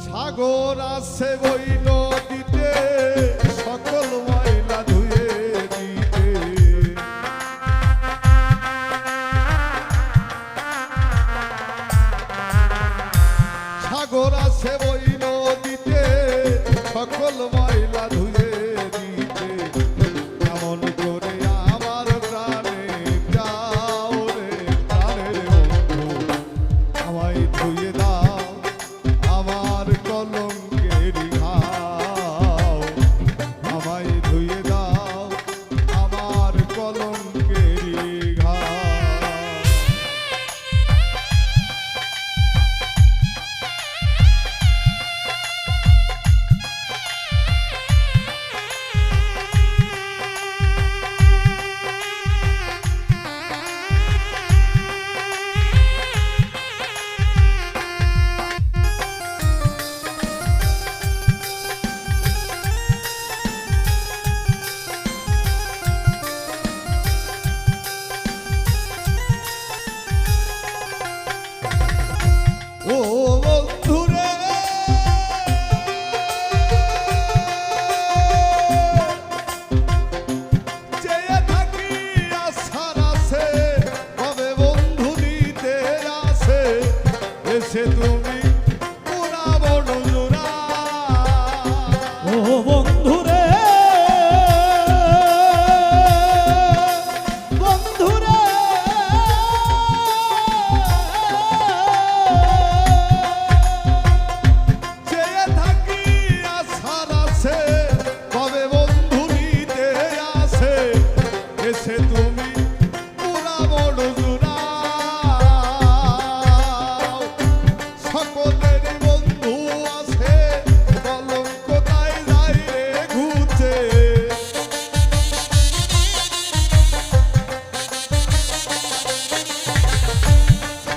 সাগর আছে বই নদীতে সকল ময়লা ধুয়ে দিতে। সাগর আছে বই você do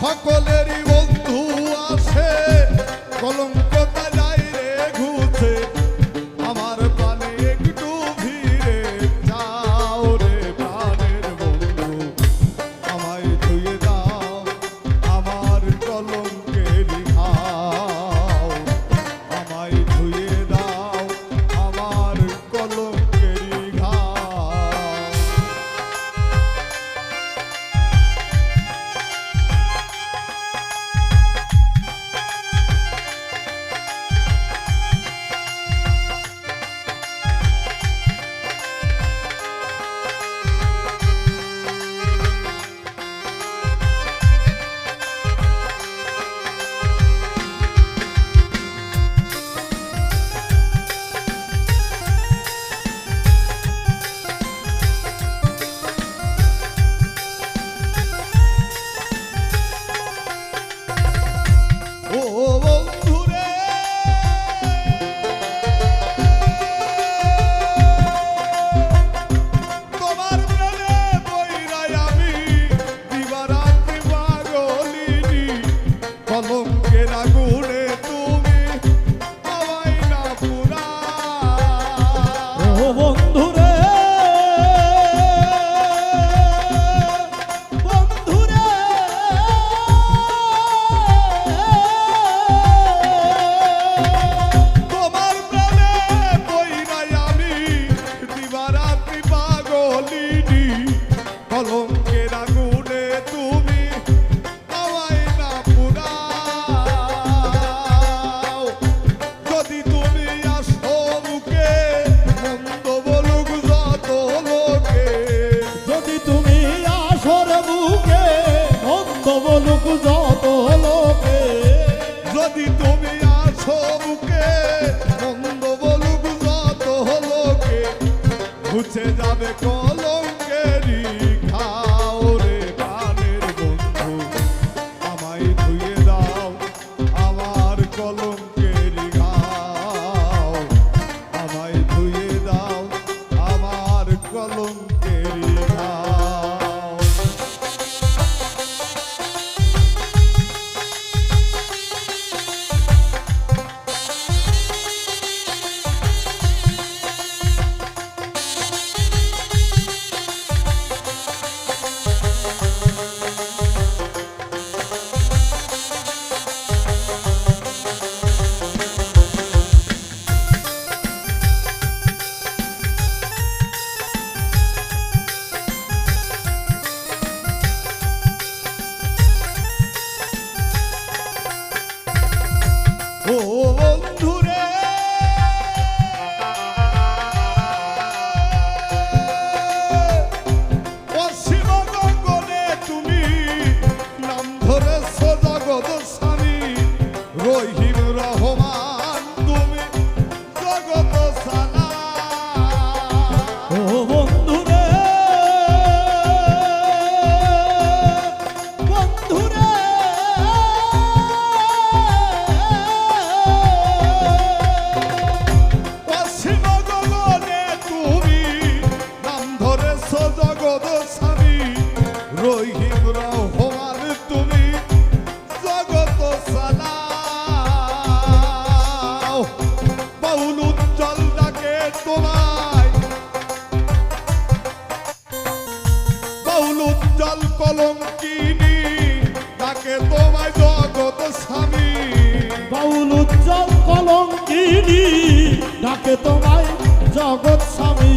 Rocou hondureño. Elohim তোমায় জগত স্বামী। বাউল উজ্জ্বল কলঙ্কিনী ডাকে তোমায় জগৎ স্বামী।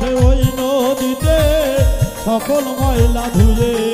আসে ওই নদীতে সকল ময়লা ধুয়ে